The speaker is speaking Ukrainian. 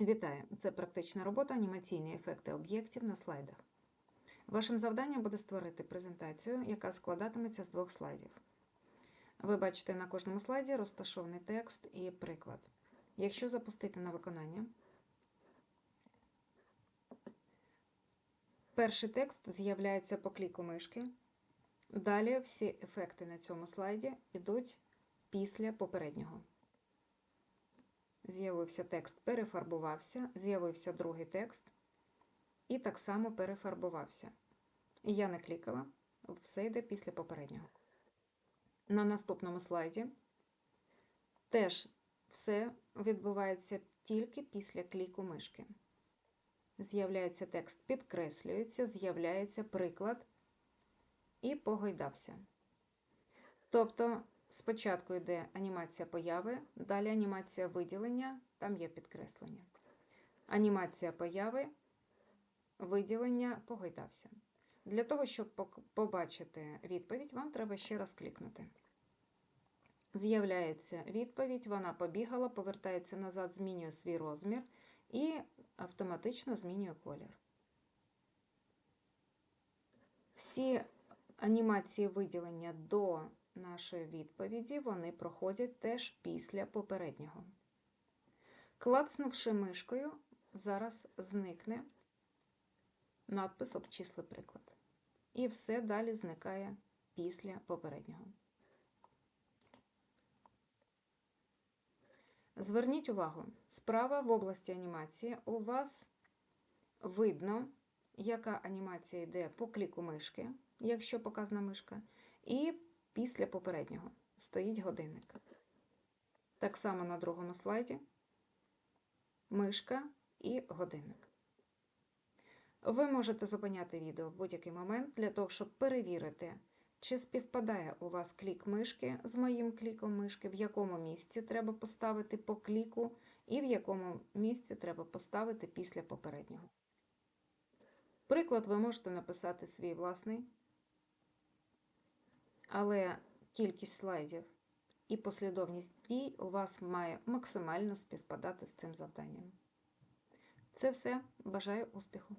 Вітаю! Це практична робота анімаційні ефекти об'єктів на слайдах. Вашим завданням буде створити презентацію, яка складатиметься з двох слайдів. Ви бачите на кожному слайді розташований текст і приклад. Якщо запустити на виконання, перший текст з'являється по кліку мишки. Далі всі ефекти на цьому слайді йдуть після попереднього. З'явився текст, перефарбувався, з'явився другий текст і так само перефарбувався. І я не клікала, все йде після попереднього. На наступному слайді теж все відбувається тільки після кліку мишки. З'являється текст, підкреслюється, з'являється приклад і погойдався. Тобто Спочатку йде анімація появи, далі анімація виділення, там є підкреслення. Анімація появи, виділення погойдався. Для того, щоб побачити відповідь, вам треба ще раз клікнути. З'являється відповідь, вона побігала, повертається назад, змінює свій розмір і автоматично змінює колір. Всі анімації виділення до нашої відповіді вони проходять теж після попереднього. Клацнувши мишкою, зараз зникне надпис обчисли приклад. І все далі зникає після попереднього. Зверніть увагу, справа в області анімації у вас видно, яка анімація йде по кліку мишки, якщо показана мишка, і після попереднього стоїть годинник. Так само на другому слайді мишка і годинник. Ви можете зупиняти відео в будь-який момент для того, щоб перевірити, чи співпадає у вас клік мишки з моїм кліком мишки, в якому місці треба поставити по кліку, і в якому місці треба поставити після попереднього. Приклад, ви можете написати свій власний але кількість слайдів і послідовність дій у вас має максимально співпадати з цим завданням. Це все. Бажаю успіху!